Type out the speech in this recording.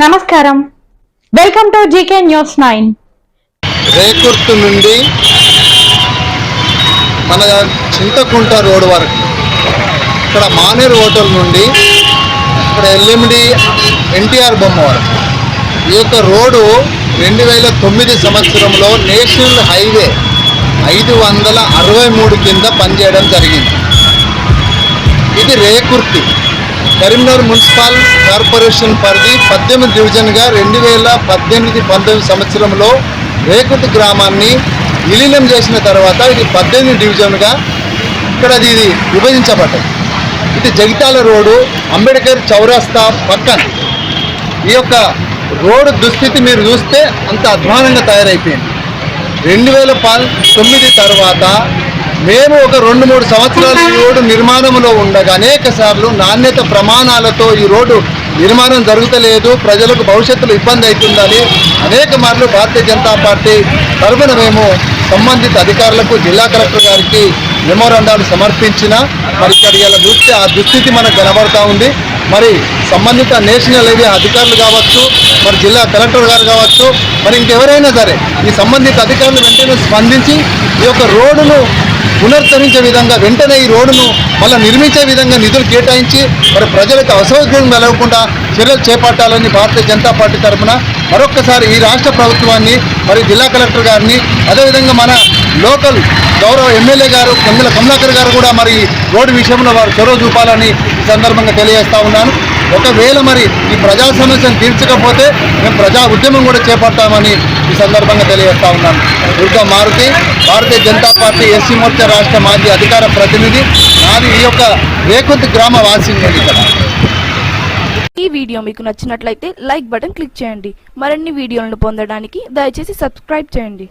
నమస్కారం. Welcome to GK news nine Rekurthi నుండి మన చింతకుంట రోడ్ వరకు ఇక్కడ మానేరు హోటల్ నుండి ఇక్కడ ఎల్ఎండి ఎన్టీఆర్ బొమ్మ వరకు. ఈ యొక్క రోడ్డు రెండు వేల తొమ్మిది సంవత్సరంలో నేషనల్ హైవే ఐదు వందల అరవై మూడు కింద పనిచేయడం జరిగింది. ఇది రేకుర్తి. కరీంనగర్ మున్సిపల్ కార్పొరేషన్ పరిధి పద్దెనిమిది డివిజన్గా రెండు వేల పద్దెనిమిది పంతొమ్మిది సంవత్సరంలో రేకుర్తి గ్రామాన్ని విలీనం చేసిన తర్వాత ఇది పద్దెనిమిది డివిజన్గా ఇక్కడ అది ఇది విభజించబడ్డది. ఇది జగితాల రోడ్డు అంబేద్కర్ చౌరస్తా పక్కన. ఈ యొక్క రోడ్డు దుస్థితి మీరు చూస్తే అంత అధ్వానంగా తయారైపోయింది. రెండు వేల ప- తొమ్మిది తర్వాత మేము ఒక రెండు మూడు సంవత్సరాలు ఈ రోడ్డు నిర్మాణంలో ఉండగా అనేక సార్లు నాణ్యత ప్రమాణాలతో ఈ రోడ్డు నిర్మాణం జరుగుతలేదు ప్రజలకు భవిష్యత్తులో ఇబ్బంది అవుతుందని అనేక మార్లు భారతీయ జనతా పార్టీ తరఫున మేము సంబంధిత అధికారులకు జిల్లా కలెక్టర్ గారికి మెమోరాండాలు సమర్పించిన మరి ఇక్కడ ఇలా చూస్తే ఆ దుస్థితి మనకు కనబడతా ఉంది. మరి సంబంధిత నేషనల్ హైవే అధికారులు కావచ్చు మరి జిల్లా కలెక్టర్ గారు కావచ్చు మరి ఇంకెవరైనా సరే ఈ సంబంధిత అధికారులు వెంటనే స్పందించి ఈ యొక్క రోడ్డును పునరుద్ధరించే విధంగా వెంటనే ఈ రోడ్డును మళ్ళీ నిర్మించే విధంగా నిధులు కేటాయించి మరి ప్రజలకు అసౌకర్యం కలగకుండా చర్యలు చేపట్టాలని భారతీయ జనతా పార్టీ తరఫున మరొక్కసారి ఈ రాష్ట్ర ప్రభుత్వాన్ని మరి జిల్లా కలెక్టర్ గారిని అదేవిధంగా మన లోకల్ గౌరవ ఎమ్మెల్యే గారు కందుల కమలాకర్ గారు కూడా మరి ఈ రోడ్డు విషయంలో వారు చొరవ చూపాలని ఈ సందర్భంగా తెలియజేస్తా ఉన్నాను. ఒకవేళ మరి ఈ ప్రజా సమస్యను తీర్చకపోతే మేము ప్రజా ఉద్యమం కూడా చేపడతామని ఈ సందర్భంగా తెలియజేస్తా ఉన్నాను. దుర్గా మారుతి భారతీయ జనతా పార్టీ ఎస్సీ మోర్చా రాష్ట్ర మాజీ అధికార ప్రతినిధి నాది ఈ యొక్క రేకుర్తి గ్రామ వాసింది ఇక్కడ ఈ వీడియో మీకు నచ్చినట్లయితే లైక్ బటన్ క్లిక్ చేయండి. మరిన్ని వీడియోలను పొందడానికి దయచేసి సబ్స్క్రైబ్ చేయండి.